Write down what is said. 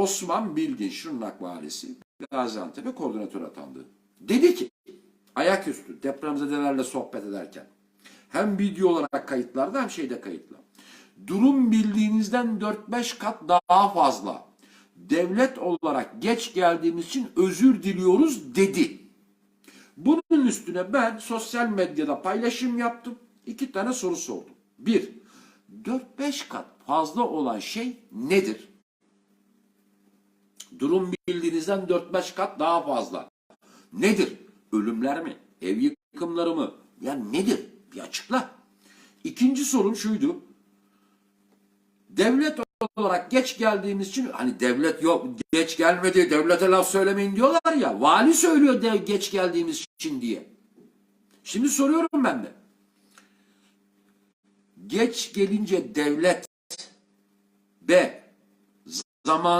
Osman Bilgin Şırnak Valisi Gaziantep'e koordinatör atandı. Dedi ki ayaküstü depremzedelerle sohbet ederken hem video olarak kayıtlarda hem şeyde kayıtlı. Durum bildiğinizden 4-5 kat daha fazla. Devlet olarak geç geldiğimiz için özür diliyoruz dedi. Bunun üstüne ben sosyal medyada paylaşım yaptım. İki tane soru sordum. Bir, 4-5 kat fazla olan şey nedir? Durum bildiğinizden 4-5 kat daha fazla. Nedir? Ölümler mi? Ev yıkımları mı? Ya nedir? Bir açıkla. İkinci sorum şuydu. Devlet olarak geç geldiğimiz için hani devlet yok geç gelmedi devlete laf söylemeyin diyorlar ya vali söylüyor dev geç geldiğimiz için diye. Şimdi soruyorum ben de. Geç gelince devlet B zaman